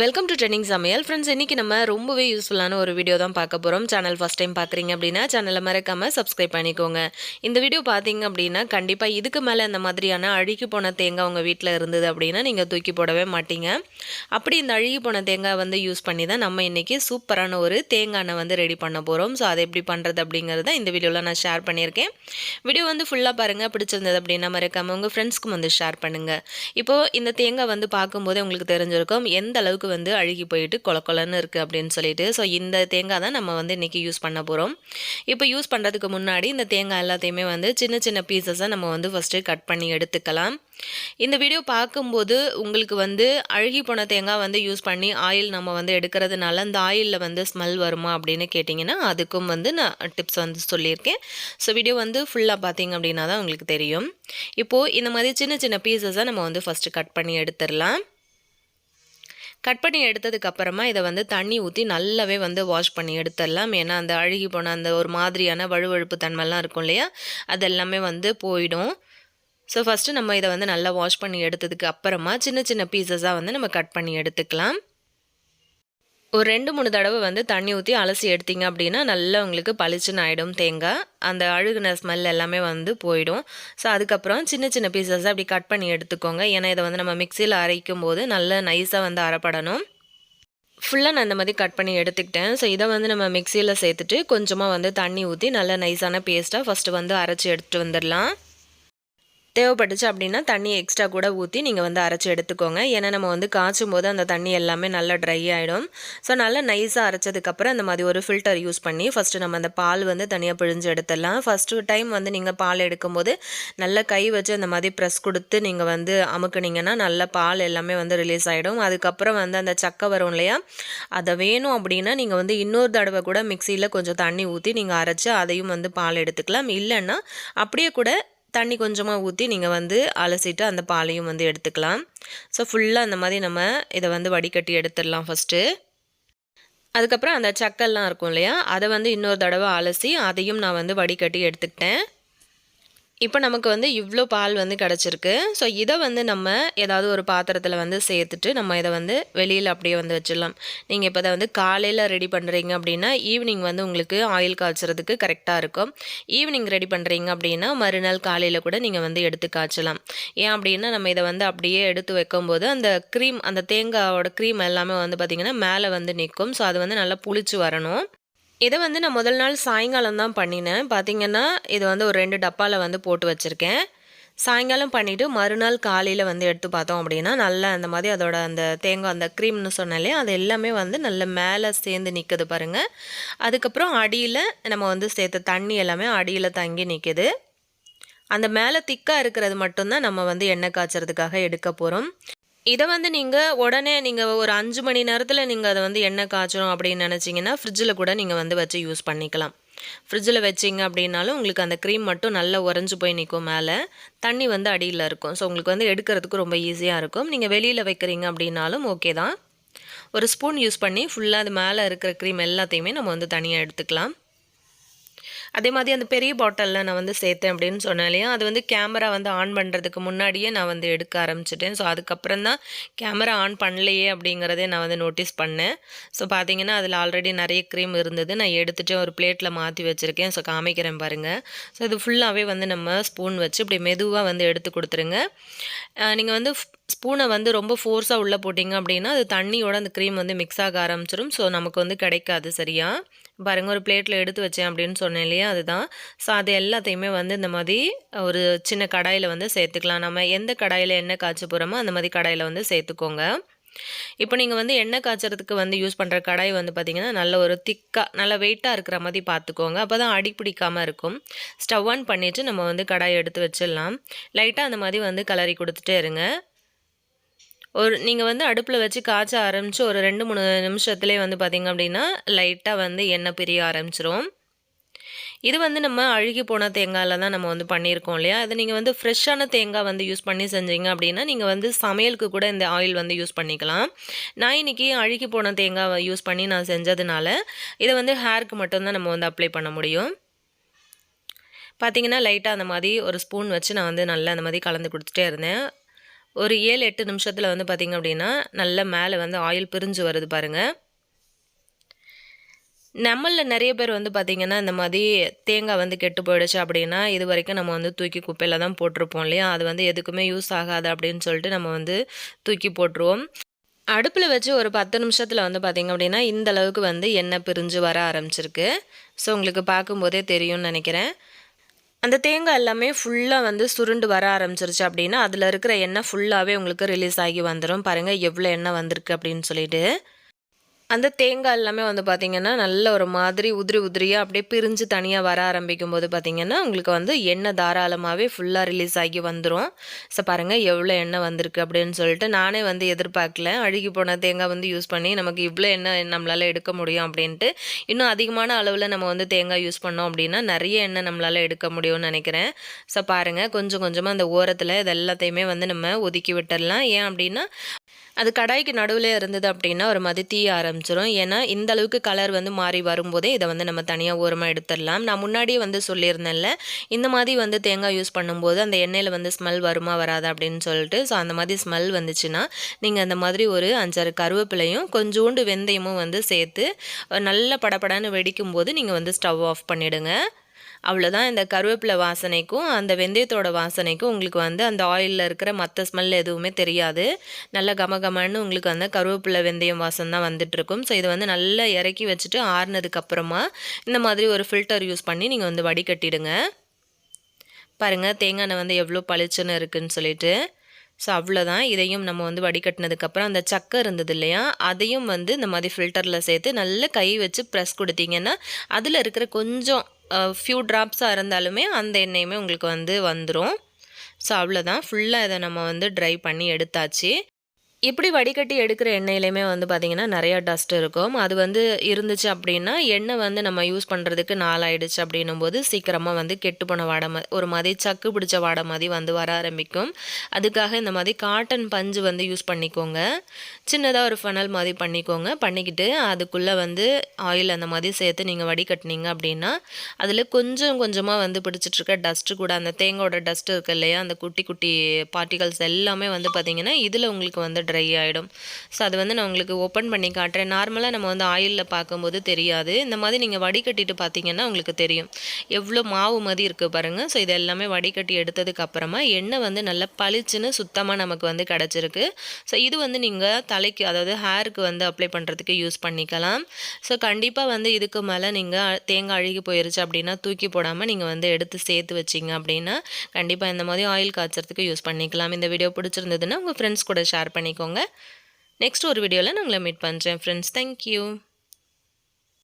Welcome to trending சமையல் friends இன்றைக்கி நம்ம ரொம்பவே யூஸ்ஃபுல்லான ஒரு வீடியோ தான் பார்க்க போகிறோம் சேனல் ஃபஸ்ட் டைம் பார்க்குறீங்க அப்படின்னா சேனலை மறக்காமல் சப்ஸ்கிரைப் பண்ணிக்கோங்க. இந்த வீடியோ பார்த்தீங்க அப்படின்னா கண்டிப்பாக இதுக்கு மேலே அந்த மாதிரியான அழுகி போன தேங்காய் உங்கள் வீட்டில் இருந்தது அப்படின்னா நீங்கள் தூக்கி போடவே மாட்டீங்க. அப்படி இந்த அழுகி போன தேங்காய் வந்து யூஸ் பண்ணி தான் நம்ம இன்றைக்கி சூப்பரான ஒரு தேங்காய் வந்து ரெடி பண்ண போகிறோம் ஸோ அதை எப்படி பண்ணுறது அப்படிங்கிறத இந்த வீடியோவில் நான் ஷேர் பண்ணியிருக்கேன். வீடியோ வந்து ஃபுல்லாக பாருங்கள் பிடிச்சிருந்தது அப்படின்னா மறக்காமல் உங்கள் ஃப்ரெண்ட்ஸ்க்கும் வந்து ஷேர் பண்ணுங்கள் இப்போது இந்த தேங்காய் வந்து பார்க்கும்போதே உங்களுக்கு தெரிஞ்சிருக்கும் எந்த அளவுக்கு வந்து அழுகி போயிட்டு கொல கொலன்னு இருக்குது அப்படின்னு சொல்லிட்டு. ஸோ இந்த தேங்காய் தான் நம்ம வந்து இன்றைக்கி யூஸ் பண்ண போகிறோம் இப்போ யூஸ் பண்ணுறதுக்கு முன்னாடி இந்த தேங்காய் எல்லாத்தையுமே வந்து சின்ன சின்ன பீசஸாக நம்ம வந்து ஃபஸ்ட்டு கட் பண்ணி எடுத்துக்கலாம். இந்த வீடியோ பார்க்கும்போது உங்களுக்கு வந்து அழுகி போன தேங்காய் வந்து யூஸ் பண்ணி ஆயில் நம்ம வந்து எடுக்கிறதுனால அந்த ஆயிலில் வந்து ஸ்மெல் வருமா அப்படின்னு கேட்டிங்கன்னா அதுக்கும் வந்து நான் டிப்ஸ் வந்து சொல்லியிருக்கேன். ஸோ வீடியோ வந்து ஃபுல்லாக பார்த்தீங்க அப்படின்னா தான் உங்களுக்கு தெரியும். இப்போது இந்த மாதிரி சின்ன சின்ன பீசஸாக நம்ம வந்து ஃபஸ்ட்டு கட் பண்ணி எடுத்துடலாம். கட் பண்ணி எடுத்ததுக்கு அப்புறமா இதை வந்து தண்ணி ஊற்றி நல்லாவே வந்து வாஷ் பண்ணி எடுத்துடலாம். ஏன்னா அந்த அழுகி போன அந்த ஒரு மாதிரியான வழுவழுப்பு தன்மைலாம் இருக்கும் இல்லையா? அதெல்லாமே வந்து போயிடும். ஸோ ஃபஸ்ட்டு நம்ம இதை வந்து நல்லா வாஷ் பண்ணி எடுத்ததுக்கு அப்புறமா சின்ன சின்ன பீசஸாக வந்து நம்ம கட் பண்ணி எடுத்துக்கலாம். ஒரு ரெண்டு மூணு தடவை வந்து தண்ணி ஊற்றி அலசி எடுத்தீங்க அப்படின்னா நல்லா உங்களுக்கு பளிச்சுன்னு ஆகிடும் தேங்காய். அந்த அழுகுன ஸ்மெல் எல்லாமே வந்து போயிடும். ஸோ அதுக்கப்புறம் சின்ன சின்ன பீசஸ் அப்படி கட் பண்ணி எடுத்துக்கோங்க. ஏன்னா இதை வந்து நம்ம மிக்சியில் அரைக்கும் போது நல்லா நைஸாக வந்து அரைப்படணும். ஃபுல்லாக நான் இந்த மாதிரி கட் பண்ணி எடுத்துக்கிட்டேன். ஸோ இதை வந்து நம்ம மிக்சியில் சேர்த்துட்டு கொஞ்சமாக வந்து தண்ணி ஊற்றி நல்லா நைஸான பேஸ்ட்டாக ஃபஸ்ட்டு வந்து அரைச்சி எடுத்துகிட்டு வந்துடலாம். தேவைப்பட்டுச்சு அப்படின்னா தண்ணி எக்ஸ்ட்ரா கூட ஊற்றி நீங்கள் வந்து அரைச்சி எடுத்துக்கோங்க. ஏன்னா நம்ம வந்து காய்ச்சும் போது அந்த தண்ணி எல்லாமே நல்லா ட்ரை ஆகிடும் ஸோ நல்லா நைஸாக அரைச்சதுக்கப்புறம் அந்த மாதிரி ஒரு ஃபில்டர் யூஸ் பண்ணி ஃபஸ்ட்டு நம்ம அந்த பால் வந்து தனியாக பிழிஞ்சு எடுத்துடலாம். ஃபஸ்ட்டு டைம் வந்து நீங்கள் பால் எடுக்கும்போது நல்லா கை வச்சு அந்த மாதிரி ப்ரெஸ் கொடுத்து நீங்கள் வந்து அமுக்குனீங்கன்னா நல்ல பால் எல்லாமே வந்து ரிலீஸ் ஆகிடும் அதுக்கப்புறம் வந்து அந்த சக்கை வரும் இல்லையா? அதை வேணும் அப்படின்னா நீங்கள் வந்து இன்னொரு தடவை கூட மிக்சியில் கொஞ்சம் தண்ணி ஊற்றி நீங்கள் அரைச்சி அதையும் வந்து பால் எடுத்துக்கலாம். இல்லைன்னா அப்படியே கூட தண்ணி கொஞ்சமாக ஊற்றி நீங்கள் வந்து அலசிட்டு அந்த பாலையும் வந்து எடுத்துக்கலாம். ஸோ ஃபுல்லாக அந்த மாதிரி நம்ம இதை வந்து வடிகட்டி எடுத்துடலாம் ஃபஸ்ட்டு அதுக்கப்புறம் அந்த சக்கெல்லாம் இருக்கும் இல்லையா? அதை வந்து இன்னொரு தடவை அலசி அதையும் நான் வந்து வடிகட்டி எடுத்துக்கிட்டேன். இப்போ நமக்கு வந்து இவ்வளோ பால் வந்து கிடச்சிருக்கு. ஸோ இதை வந்து நம்ம ஏதாவது ஒரு பாத்திரத்தில் வந்து சேர்த்துட்டு நம்ம இதை வந்து வெளியில் அப்படியே வந்து வச்சிடலாம். நீங்கள் இப்போ இதை வந்து காலையில் ரெடி பண்ணுறீங்க அப்படின்னா ஈவினிங் வந்து உங்களுக்கு ஆயில் காய்ச்சறதுக்கு கரெக்டாக இருக்கும். ஈவினிங் ரெடி பண்ணுறீங்க அப்படின்னா மறுநாள் காலையில் கூட நீங்கள் வந்து எடுத்து காய்ச்சலாம். ஏன் அப்படின்னா நம்ம இதை வந்து அப்படியே எடுத்து வைக்கும்போது அந்த க்ரீம் அந்த தேங்காவோட க்ரீம் எல்லாமே வந்து பார்த்திங்கன்னா மேலே வந்து நிற்கும் ஸோ அது வந்து நல்லா புளிச்சு வரணும். இதை வந்து நான் முதல் நாள் சாயங்காலம் தான் பண்ணினேன். பார்த்தீங்கன்னா இது வந்து ஒரு ரெண்டு டப்பாவில் வந்து போட்டு வச்சுருக்கேன். சாயங்காலம் பண்ணிவிட்டு மறுநாள் காலையில் வந்து எடுத்து பார்த்தோம் அப்படின்னா நல்லா அந்த மாதிரி அதோட அந்த தேங்காய் அந்த க்ரீம்னு சொன்னாலே அது எல்லாமே வந்து நல்ல மேலே சேர்ந்து நிற்குது பாருங்கள் அதுக்கப்புறம் அடியில் நம்ம வந்து சேர்த்த தண்ணி எல்லாமே அடியில் தங்கி நிற்கிது அந்த மேலே திக்காக இருக்கிறது மட்டும்தான் நம்ம வந்து எண்ணெய் காய்ச்சறதுக்காக எடுக்க போகிறோம் இதை வந்து நீங்கள் உடனே நீங்கள் ஒரு அஞ்சு மணி நேரத்தில் நீங்கள் அதை வந்து எண்ணெய் காய்ச்சணும் அப்படின்னு நினச்சிங்கன்னா ஃப்ரிட்ஜில் கூட நீங்கள் வந்து வச்சு யூஸ் பண்ணிக்கலாம். ஃப்ரிட்ஜில் வச்சிங்க அப்படின்னாலும் உங்களுக்கு அந்த க்ரீம் மட்டும் நல்லா உறைஞ்சி போய் நிற்கும் மேலே தண்ணி வந்து அடியில் இருக்கும். ஸோ உங்களுக்கு வந்து எடுக்கிறதுக்கு ரொம்ப ஈஸியாக இருக்கும். நீங்கள் வெளியில் வைக்கிறீங்க அப்படின்னாலும் ஓகே தான். ஒரு ஸ்பூன் யூஸ் பண்ணி ஃபுல்லாக அது மேலே இருக்கிற க்ரீம் எல்லாத்தையுமே நம்ம வந்து தனியாக எடுத்துக்கலாம். அதே மாதிரி அந்த பெரிய பாட்டிலில் நான் வந்து சேர்த்தேன் அப்படின்னு சொன்னேன் இல்லையா? அது வந்து கேமரா வந்து ஆன் பண்ணுறதுக்கு முன்னாடியே நான் வந்து எடுக்க ஆரம்பிச்சிட்டேன். ஸோ அதுக்கப்புறம் தான் கேமரா ஆன் பண்ணலையே அப்படிங்கிறதே நான் வந்து நோட்டீஸ் பண்ணேன். ஸோ பார்த்தீங்கன்னா அதில் ஆல்ரெடி நிறைய க்ரீம் இருந்தது. நான் எடுத்துகிட்டு ஒரு பிளேட்டில் மாற்றி வச்சுருக்கேன். ஸோ காமிக்கிறேன் பாருங்கள் ஸோ இது ஃபுல்லாகவே வந்து நம்ம ஸ்பூன் வச்சு இப்படி மெதுவாக வந்து எடுத்து கொடுத்துருங்க. நீங்கள் வந்து ஸ்பூனை வந்து ரொம்ப ஃபோர்ஸாக உள்ளே போட்டிங்க அப்படின்னா அது தண்ணியோட அந்த க்ரீம் வந்து மிக்ஸ் ஆக ஆரம்பிச்சிடும் ஸோ நமக்கு வந்து கிடைக்காது சரியா? பாருங்கள் ஒரு பிளேட்டில் எடுத்து வச்சேன் அப்படின்னு சொன்னேன் இல்லையா? அதுதான். ஸோ அது எல்லாத்தையுமே வந்து இந்த மாதிரி ஒரு சின்ன கடாயில் வந்து சேர்த்துக்கலாம். நம்ம எந்த கடாயில் எண்ணெய் காய்ச்ச போகிறோமோ அந்த மாதிரி கடாயில் வந்து சேர்த்துக்கோங்க. இப்போ நீங்கள் வந்து எண்ணெய் காய்ச்சறதுக்கு வந்து யூஸ் பண்ணுற கடாய் வந்து பார்த்திங்கன்னா நல்ல ஒரு திக்காக நல்ல வெயிட்டாக இருக்கிற மாதிரி பார்த்துக்கோங்க அப்போ தான் அடி பிடிக்காமல் இருக்கும். ஸ்டவ் ஆன் பண்ணிவிட்டு நம்ம வந்து கடாயை எடுத்து வச்சிடலாம். லைட்டாக அந்த மாதிரி வந்து கலரி கொடுத்துட்டே இருங்க. ஒரு நீங்கள் வந்து அடுப்பில் வச்சு காய்ச்ச ஆரம்பித்து ஒரு ரெண்டு மூணு நிமிஷத்துலேயே வந்து பார்த்திங்க அப்படின்னா லைட்டாக வந்து எண்ணெய் பிரிய ஆரம்பிச்சிரும். இது வந்து நம்ம அழுகி போன தேங்காயில் தான் நம்ம வந்து பண்ணியிருக்கோம் இல்லையா? அது நீங்கள் வந்து ஃப்ரெஷ்ஷான தேங்காய் வந்து யூஸ் பண்ணி செஞ்சீங்க அப்படின்னா நீங்கள் வந்து சமையலுக்கு கூட இந்த ஆயில் வந்து யூஸ் பண்ணிக்கலாம். நான் இன்றைக்கி அழுகி போன தேங்காய் யூஸ் பண்ணி நான் செஞ்சதுனால இதை வந்து ஹேருக்கு மட்டும்தான் நம்ம வந்து அப்ளை பண்ண முடியும். பார்த்திங்கன்னா லைட்டாக அந்த மாதிரி ஒரு ஸ்பூன் வச்சு நான் வந்து நல்லா அந்த மாதிரி கலந்து கொடுத்துட்டே இருந்தேன். ஒரு ஏழு எட்டு நிமிஷத்தில் வந்து பார்த்திங்க அப்படின்னா நல்ல மேலே வந்து ஆயில் பிரிஞ்சு வருது பாருங்கள் நம்மளில் நிறைய பேர் வந்து பார்த்திங்கன்னா இந்த மாதிரி தேங்காய் வந்து கெட்டு போயிடுச்சு அப்படின்னா இது வரைக்கும் நம்ம வந்து தூக்கி குப்பையில் தான் போட்டிருப்போம் இல்லையா? அது வந்து எதுக்குமே யூஸ் ஆகாது அப்படின்னு சொல்லிட்டு நம்ம வந்து தூக்கி போட்டுருவோம். அடுப்பில் வச்சு ஒரு பத்து நிமிஷத்தில் வந்து பார்த்திங்க அப்படின்னா இந்த அளவுக்கு வந்து எண்ணெய் பிரிஞ்சு வர ஆரம்பிச்சிருக்கு. ஸோ உங்களுக்கு பார்க்கும்போதே தெரியும்னு நினைக்கிறேன். அந்த தேங்காய் எல்லாமே ஃபுல்லாக வந்து சுருண்டு வர ஆரம்பிச்சிருச்சு அப்படின்னா அதில் இருக்கிற எண்ணெய் ஃபுல்லாகவே உங்களுக்கு ரிலீஸ் ஆகி வந்துடும் பாருங்கள் எவ்வளோ எண்ணெய் வந்திருக்கு அப்படின்னு சொல்லிட்டு. அந்த தேங்காய் எல்லாமே வந்து பார்த்திங்கன்னா நல்ல ஒரு மாதிரி உதிரி உதிரியாக அப்படியே பிரிஞ்சு தனியாக வர ஆரம்பிக்கும் போது பார்த்திங்கன்னா உங்களுக்கு வந்து எண்ணெய் தாராளமாகவே ஃபுல்லாக ரிலீஸ் ஆகி வந்துடும் ஸோ பாருங்கள் எவ்வளோ எண்ணெய் வந்திருக்கு அப்படின்னு சொல்லிட்டு நானே வந்து எதிர்பார்க்கல. அழுகி போன தேங்காய் வந்து யூஸ் பண்ணி நமக்கு இவ்வளோ எண்ணெய் நம்மளால் எடுக்க முடியும் அப்படின்ட்டு இன்னும் அதிகமான அளவில் நம்ம வந்து தேங்காய் யூஸ் பண்ணோம் அப்படின்னா நிறைய எண்ணெய் நம்மளால் எடுக்க முடியும்னு நினைக்கிறேன். ஸோ பாருங்கள் கொஞ்சம் கொஞ்சமாக அந்த ஓரத்தில் இது எல்லாத்தையுமே வந்து நம்ம ஒதுக்கி விட்டுடலாம் ஏன் அப்படின்னா அது கடாய்க்கு நடுவில் இருந்தது அப்படின்னா ஒரு மாதிரி தீய ஆரம்பிச்சிடும் ஏன்னா இந்த அளவுக்கு கலர் வந்து மாறி வரும்போதே இதை வந்து நம்ம தனியாக ஓரமாக எடுத்துடலாம். நான் முன்னாடியே வந்து சொல்லியிருந்தேன்ல இந்த மாதிரி வந்து தேங்காய் யூஸ் பண்ணும்போது அந்த எண்ணெயில் வந்து ஸ்மெல் வருமா வராதா அப்படின்னு சொல்லிட்டு ஸோ அந்த மாதிரி ஸ்மெல் வந்துச்சுன்னா நீங்கள் அந்த மாதிரி ஒரு அஞ்சாறு கருவேப்பிலையும் கொஞ்சோண்டு வெந்தயமும் வந்து சேர்த்து நல்ல படப்படான்னு வெடிக்கும் போது நீங்கள் வந்து ஸ்டவ் ஆஃப் பண்ணிவிடுங்க அவ்வளோதான் இந்த கருவேப்பிலை வாசனைக்கும் அந்த வெந்தயத்தோட வாசனைக்கும் உங்களுக்கு வந்து அந்த ஆயிலில் இருக்கிற மற்ற ஸ்மெல் எதுவுமே தெரியாது. நல்ல கமகமன்னு உங்களுக்கு அந்த கருவேப்பிலை வெந்தயம் வாசம் தான் வந்துட்டுருக்கும். ஸோ இதை வந்து நல்லா இறக்கி வச்சுட்டு ஆறுனதுக்கப்புறமா இந்த மாதிரி ஒரு ஃபில்டர் யூஸ் பண்ணி நீங்கள் வந்து வடிகட்டிடுங்க. பாருங்கள் தேங்காய் எண்ணெய் வந்து எவ்வளோ பளிச்சுன்னு இருக்குதுன்னு சொல்லிட்டு. ஸோ அவ்வளோதான் இதையும் நம்ம வந்து வடிகட்டினதுக்கப்புறம் அந்த சக்கை இருந்தது இல்லையா? அதையும் வந்து இந்த மாதிரி ஃபில்டரில் சேர்த்து நல்ல கை வச்சு ப்ரெஸ் கொடுத்தீங்கன்னா அதில் இருக்கிற கொஞ்சம் ஃபியூ ட்ராப்ஸாக இருந்தாலுமே அந்த எண்ணெயுமே உங்களுக்கு வந்து வந்துடும் ஸோ அவ்வளோதான் ஃபுல்லாக இதை நம்ம வந்து ட்ரை பண்ணி எடுத்தாச்சு. இப்படி வடிகட்டி எடுக்கிற எண்ணெயிலையுமே வந்து பார்த்திங்கன்னா நிறையா டஸ்ட் இருக்கும். அது வந்து இருந்துச்சு அப்படின்னா எண்ணெய் வந்து நம்ம யூஸ் பண்ணுறதுக்கு நாளாயிடுச்சு அப்படின்னும் போது சீக்கிரமாக வந்து கெட்டு போன வாடை ஒரு மாதிரி சக்கு பிடிச்ச வாடை மாதிரி வந்து வர ஆரம்பிக்கும். அதுக்காக இந்த மாதிரி காட்டன் பஞ்சு வந்து யூஸ் பண்ணிக்கோங்க. சின்னதாக ஒரு ஃபனல் மாதிரி பண்ணிக்கோங்க. பண்ணிக்கிட்டு அதுக்குள்ளே வந்து ஆயில் அந்த மாதிரி சேர்த்து நீங்கள் வடிகட்டினீங்க அப்படின்னா அதில் கொஞ்சம் கொஞ்சமாக வந்து பிடிச்சிட்ருக்க டஸ்ட்டு கூட அந்த தேங்காயோட டஸ்ட்டு இருக்கு இல்லையா அந்த குட்டி குட்டி பார்ட்டிகல்ஸ் எல்லாமே வந்து பார்த்திங்கன்னா இதில் உங்களுக்கு வந்து ட்ரை ஆகிடும் ஸோ அது வந்து நான் உங்களுக்கு ஓப்பன் பண்ணி காட்டுறேன். நார்மலாக நம்ம வந்து ஆயிலில் பார்க்கும்போது தெரியாது. இந்த மாதிரி நீங்கள் வடிகட்டிட்டு பார்த்தீங்கன்னா உங்களுக்கு தெரியும். எவ்வளோ மாவு மாதிரி இருக்குது பாருங்கள் ஸோ இது எல்லாமே வடிகட்டி எடுத்ததுக்கு அப்புறமா எண்ணெய் வந்து நல்லா பளிச்சுன்னு சுத்தமாக நமக்கு வந்து கிடச்சிருக்கு. ஸோ இது வந்து நீங்கள் தலைக்கு அதாவது ஹேருக்கு வந்து அப்ளை பண்ணுறதுக்கு யூஸ் பண்ணிக்கலாம். ஸோ கண்டிப்பாக வந்து இதுக்கு மேலே நீங்கள் தேங்காய் அழுகி போயிருச்சு அப்படின்னா தூக்கி போடாமல் நீங்கள் வந்து எடுத்து சேர்த்து வச்சிங்க அப்படின்னா கண்டிப்பாக இந்த மாதிரி ஆயில் காய்ச்சறதுக்கு யூஸ் பண்ணிக்கலாம். இந்த வீடியோ பிடிச்சிருந்ததுன்னா உங்கள் ஃப்ரெண்ட்ஸ் கூட ஷேர் பண்ணிக்கோங்க. நெக்ஸ்ட் ஒரு வீடியோவில் நான் உங்களை மீட் பண்ணுறேன் ஃப்ரெண்ட்ஸ் தேங்க்யூ